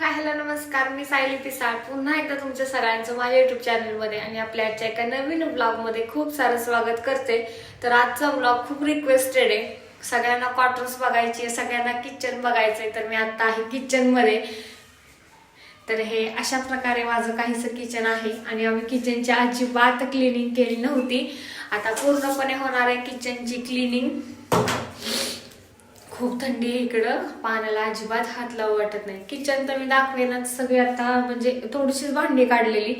Hi hello नमस्कार. मी सायली पिसाळ. पुन्हा एकदा तुमच्या सरांचं माझ्या युट्यूब चॅनलमध्ये आणि आपल्या आजच्या एका नवीन ब्लॉगमध्ये खूप सारं स्वागत करते. तर आजचा ब्लॉग खूप रिक्वेस्टेड आहे. सगळ्यांना क्वार्टर्स बघायची आहे सगळ्यांना किचन बघायचं आहे तर मी आत्ता आहे किचनमध्ये तर हे अशा प्रकारे माझं काहीसं किचन आहे आणि आम्ही किचनची अजिबात क्लिनिंग केली नव्हती. आता पूर्णपणे होणार आहे किचनची क्लिनिंग खूप थंडी आहे इकडं. पाण्याला अजिबात हात लावू वाटत नाही. किचन तर मी दाखवेनच सगळी आता म्हणजे थोडीशीच भांडी काढलेली.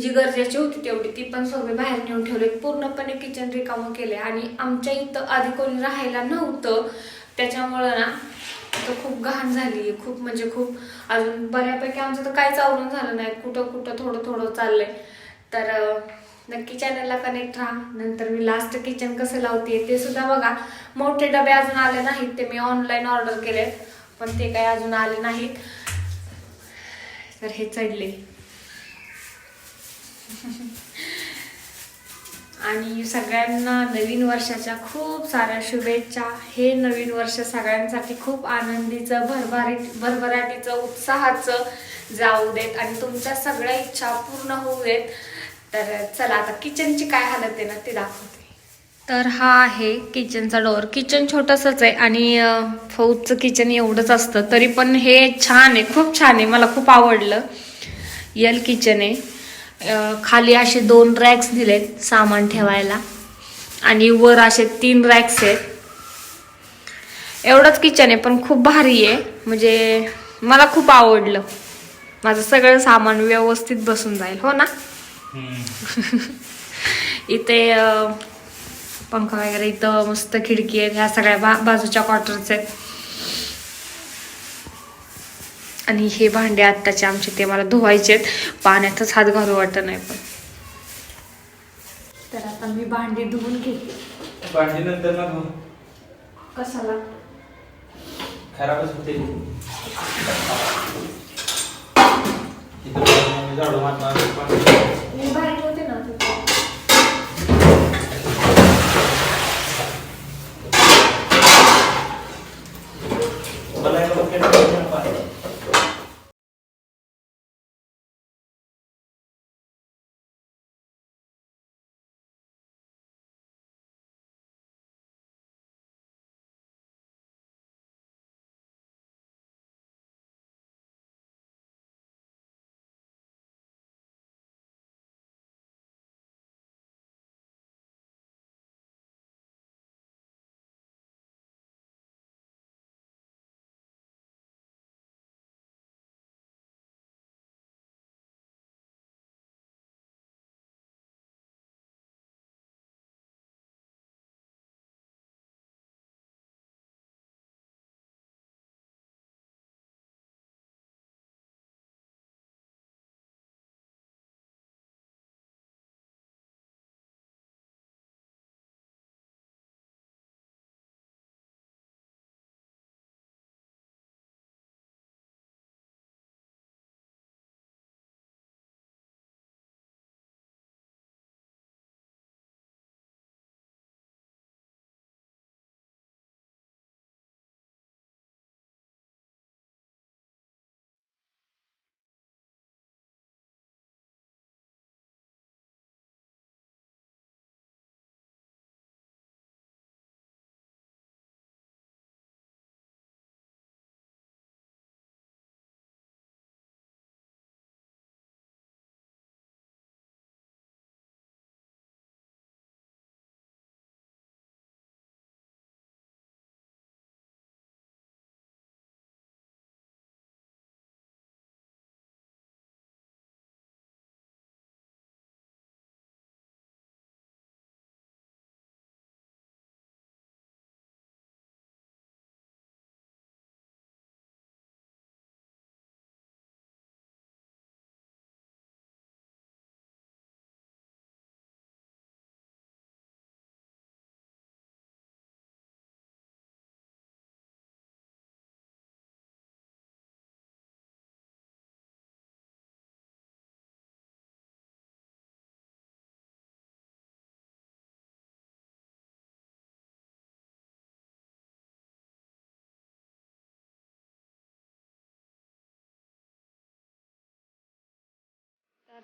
जी गरजेची होती तेवढी ती पण सगळे बाहेर नेऊन ठेवले. पूर्णपणे किचन रिकामं केले आणि आमच्या इथं आधी कोणी राहायला नव्हतं. त्याच्यामुळं ना तर खूप घाण झाली खूप म्हणजे खूप अजून बऱ्यापैकी आमचं तर काहीच आवरून झालं नाही. कुठं कुठं थोडं थोडं चाललंय. तर नक्की चॅनलला कनेक्ट राहा. नंतर मी लास्ट किचन कसं लावते ते सुद्धा बघा. मोठे डबे अजून आले नाहीत ते मी ऑनलाईन ऑर्डर केले पण ते काही अजून आले नाहीत. तर हे चढले. आणि सगळ्यांना नवीन वर्षाच्या खूप साऱ्या शुभेच्छा. हे नवीन वर्ष सगळ्यांसाठी खूप आनंदीचं भरभारी भरभराटीचं उत्साहाचं जाऊ देत. आणि तुमच्या सगळ्या इच्छा पूर्ण होऊ देत. तर चला आता किचनची काय हालत आहे ना ते दाखवते. तर हा आहे किचनचा डोअर किचन छोटंसंच आहे आणि फौजचं किचन एवढंच असतं. तरी पण हे छान आहे. खूप छान आहे. मला खूप आवडलं. यल किचन आहे. खाली असे दोन रॅक्स दिलेत सामान ठेवायला. आणि वर असे तीन रॅक्स आहेत. एवढंच किचन आहे पण खूप भारी आहे. म्हणजे मला खूप आवडलं. माझं सगळं सामान व्यवस्थित बसून जाईल. हो ना? इथे पंखा वगैरे इथं मस्त खिडकी आहेत ह्या सगळ्या बा बाजूच्या क्वार्टर्स आहेत. आणि हे भांडे आत्ताचे आमचे ते मला धुवायचे आहेत. पाण्यातच हात घालू वाटत नाही पण. तर आता मी भांडी धुवून घेते. भांडी नंतर ना धुवून. कशाला? खराबच होते. झाडू मारणार मी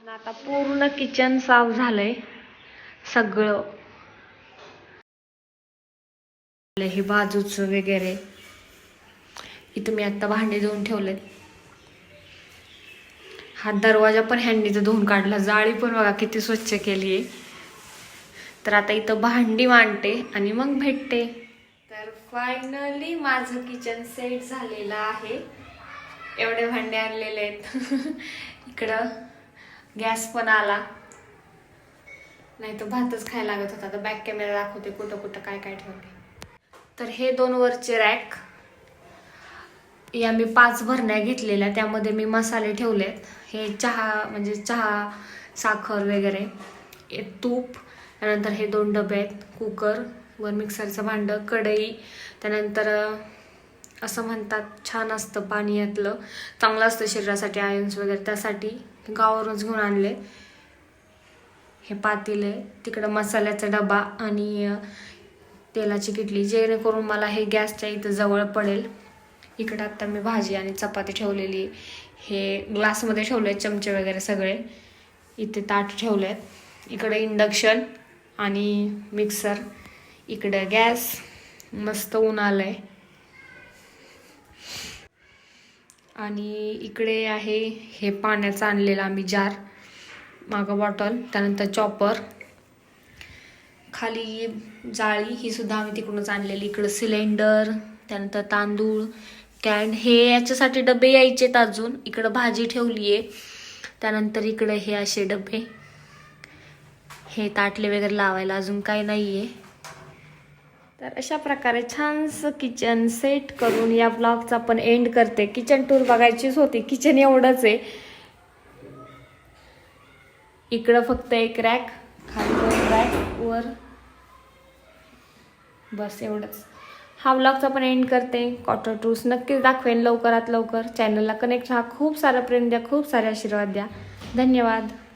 आता पूर्ण किचन साफ झालंय. सगळं. हे बाजूचं वगैरे. इथं मी आता भांडे धुवून ठेवलेत. हा दरवाजा पण हँडीचं धुवून काढला. जाळी पण बघा किती स्वच्छ केली आहे तर आता इथं भांडी मांडते आणि मग भेटते. तर फायनली माझं किचन सेट झालेलं आहे. एवढे भांडे आणलेले आहेत. इकडं. गॅस पण आला. नाही तर भातच खायला लागत होता. आता बॅक कॅमेरा दाखवते कुठं कुठं काय काय ठेवते. तर हे दोन वरचे रॅक या मी पाच भरण्या घेतलेल्या. त्यामध्ये मी मसाले ठेवलेत. हे चहा म्हणजे चहा साखर वगैरे हे तूप त्यानंतर हे दोन डबे आहेत. कुकर वर मिक्सरचं भांडं कढई त्यानंतर असं म्हणतात छान असतं पाणी यातलं. चांगलं असतं शरीरासाठी आयन्स वगैरे. त्यासाठी गावावरूनच घेऊन आणले. हे पातेले तिकडं मसाल्याचा डबा आणि तेलाची किटली. जेणेकरून मला हे गॅसच्या इथं जवळ पडेल. इकडं आत्ता मी भाजी आणि चपाती ठेवलेली. हे ग्लासमध्ये ठेवले चमचे वगैरे सगळे. इथे ताट ठेवले आहेत. इकडं इंडक्शन आणि मिक्सर. इकडं गॅस. मस्त ऊन आलं आहे आणि इकडे आहे हे पाण्याचं आणलेलं आम्ही जार मागं बॉटल त्यानंतर चॉपर खाली जाळी ही सुद्धा आम्ही तिकडूनच आणलेली. इकडं सिलेंडर त्यानंतर तांदूळ कॅन हे याच्यासाठी डबे यायचेत अजून. इकडं भाजी ठेवली आहे त्यानंतर इकडं हे असे डबे. हे ताटले वगैरे लावायला अजून काही नाही आहे तर अशा प्रकारे छानसं किचन सेट करून या ब्लॉगचा पण एंड करते. किचन टूर बघायचीच होती. किचन एवढंच आहे. इकडं फक्त एक रॅक खाली रॅक वर बस एवढंच. हा ब्लॉगचा पण एंड करते. कॉटर टूर्स नक्कीच दाखवेन लवकरात लवकर. चॅनलला कनेक्ट हा खूप सारा प्रेम द्या. खूप सारे आशीर्वाद द्या. धन्यवाद.